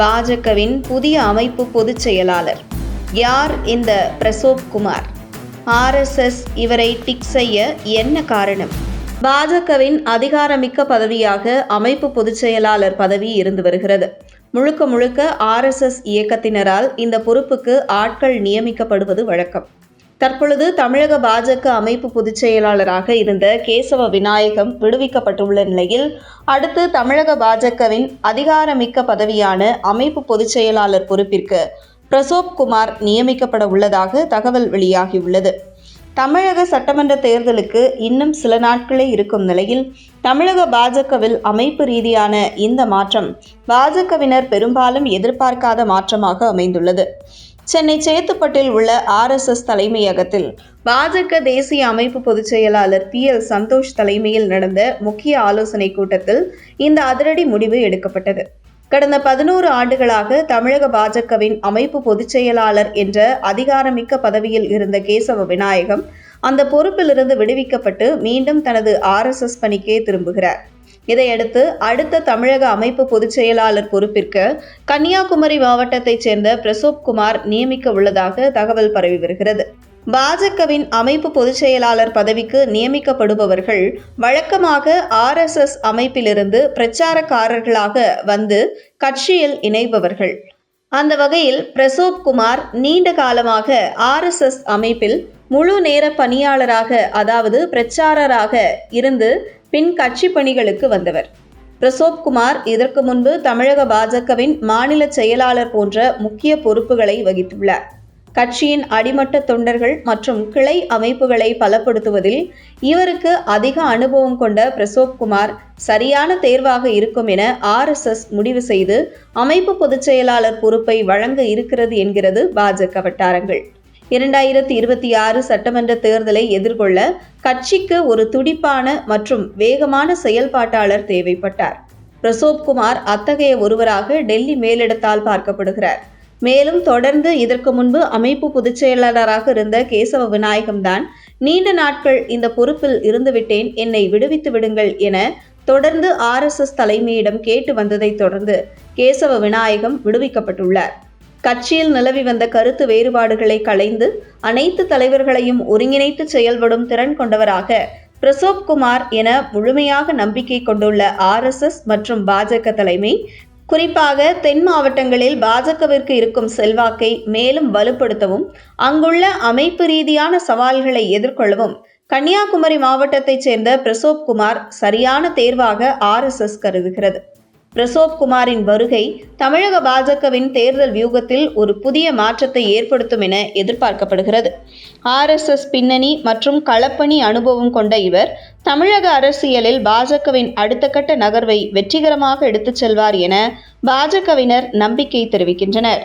பாஜகவின் புதிய அமைப்பு பொதுச் செயலாளர். யார் இந்த பிரசோப் குமார்? ஆர்எஸ்எஸ் இவரை டிக் செய்ய என்ன காரணம்? பாஜகவின் அதிகாரமிக்க பதவியாக அமைப்பு பொதுச் செயலாளர் பதவி இருந்து வருகிறது. முழுக்க முழுக்க ஆர்எஸ்எஸ் இயக்கத்தினரால் இந்த பொறுப்புக்கு ஆட்கள் நியமிக்கப்படுவது வழக்கம். தற்பொழுது தமிழக பாஜக அமைப்பு பொதுச் செயலாளராக இருந்த கேசவ விநாயகம் விடுவிக்கப்பட்டுள்ள நிலையில் அடுத்து தமிழக பாஜகவின் அதிகாரமிக்க பதவியான அமைப்பு பொதுச் செயலாளர் பொறுப்பிற்கு பிரசோப் குமார் நியமிக்கப்பட உள்ளதாக தகவல் வெளியாகியுள்ளது. தமிழக சட்டமன்ற தேர்தலுக்கு இன்னும் சில நாட்களே இருக்கும் நிலையில் தமிழக பாஜகவில் அமைப்பு ரீதியான இந்த மாற்றம் பாஜகவினர் பெரும்பாலும் எதிர்பார்க்காத மாற்றமாக அமைந்துள்ளது. சென்னை சேத்துப்பட்டில் உள்ள ஆர்எஸ்எஸ் தலைமையகத்தில் பாஜக தேசிய அமைப்பு பொதுச் செயலாளர் பி எல் சந்தோஷ் தலைமையில் நடந்த முக்கிய ஆலோசனை கூட்டத்தில் இந்த அதிரடி முடிவு எடுக்கப்பட்டது. கடந்த பதினோரு ஆண்டுகளாக தமிழக பாஜகவின் அமைப்பு பொதுச் செயலாளர் என்ற அதிகாரமிக்க பதவியில் இருந்த கேசவ விநாயகம் அந்த பொறுப்பிலிருந்து விடுவிக்கப்பட்டு மீண்டும் தனது ஆர்எஸ்எஸ் பணிக்கே திரும்புகிறார். இதையடுத்து அடுத்த தமிழக அமைப்பு பொதுச் செயலாளர் பொறுப்பிற்கு கன்னியாகுமரி மாவட்டத்தைச் சேர்ந்த பிரசோப் குமார் நியமிக்க உள்ளதாக தகவல் பரவி வருகிறது. பாஜகவின் அமைப்பு பொதுச் செயலாளர் பதவிக்கு நியமிக்கப்படுபவர்கள் வழக்கமாக ஆர்எஸ்எஸ் அமைப்பிலிருந்து பிரச்சாரக்காரர்களாக வந்து கட்சியில் இணைபவர்கள். அந்த வகையில் பிரசோப் குமார் நீண்ட காலமாக ஆர்எஸ்எஸ் அமைப்பில் முழு நேர பணியாளராக அதாவது பிரச்சாரராக இருந்து பின் கட்சி பணிகளுக்கு வந்தவர். பிரசோப் குமார் இதற்கு முன்பு தமிழக பாஜகவின் மாநில செயலாளர் போன்ற முக்கிய பொறுப்புகளை வகித்துள்ளார். கட்சியின் அடிமட்ட தொண்டர்கள் மற்றும் கிளை அமைப்புகளை பலப்படுத்துவதில் இவருக்கு அதிக அனுபவம் கொண்ட பிரசோப் குமார் சரியான தேர்வாக இருக்கும் என ஆர்எஸ்எஸ் முடிவு செய்து அமைப்பு பொதுச் செயலாளர் பொறுப்பை வழங்க இருக்கிறது என்கிறது பாஜக வட்டாரங்கள். இரண்டாயிரத்தி இருபத்தி ஆறு சட்டமன்ற தேர்தலை எதிர்கொள்ள கட்சிக்கு ஒரு துடிப்பான மற்றும் வேகமான செயல்பாட்டாளர் தேவைப்பட்டார். பிரசோப் குமார் அத்தகைய ஒருவராக டெல்லி மேலிடத்தால் பார்க்கப்படுகிறார். மேலும் தொடர்ந்து இதற்கு முன்பு அமைப்பு பொதுச் செயலாளராக இருந்த கேசவ விநாயகம்தான் நீண்ட நாட்கள் இந்த பொறுப்பில் இருந்துவிட்டேன் என்னை விடுவித்து விடுங்கள் என தொடர்ந்து ஆர்எஸ்எஸ் தலைமையிடம் கேட்டு வந்ததை தொடர்ந்து கேசவ விநாயகம் விடுவிக்கப்பட்டுள்ளார். கட்சியில் நிலவி வந்த கருத்து வேறுபாடுகளை களைந்து அனைத்து தலைவர்களையும் ஒருங்கிணைத்து செயல்படும் திறன் கொண்டவராக பிரசோப் குமார் என முழுமையாக நம்பிக்கை கொண்டுள்ள ஆர்எஸ்எஸ் மற்றும் பாஜக தலைமை குறிப்பாக தென் மாவட்டங்களில் பாஜகவிற்கு இருக்கும் செல்வாக்கை மேலும் வலுப்படுத்தவும் அங்குள்ள அமைப்பு ரீதியான சவால்களை எதிர்கொள்ளவும் கன்னியாகுமரி மாவட்டத்தைச் சேர்ந்த பிரசோப் குமார் சரியான தேர்வாக ஆர்எஸ்எஸ் கருதுகிறது. பிரசோப் குமாரின் வருகை தமிழக பாஜகவின் தேர்தல் வியூகத்தில் ஒரு புதிய மாற்றத்தை ஏற்படுத்தும் என எதிர்பார்க்கப்படுகிறது. ஆர்எஸ்எஸ் பின்னணி மற்றும் களப்பணி அனுபவம் கொண்ட இவர் தமிழக அரசியலில் பாஜகவின் அடுத்த கட்ட நகர்வை வெற்றிகரமாக எடுத்துச் செல்வார் என பாஜகவினர் நம்பிக்கை தெரிவிக்கின்றனர்.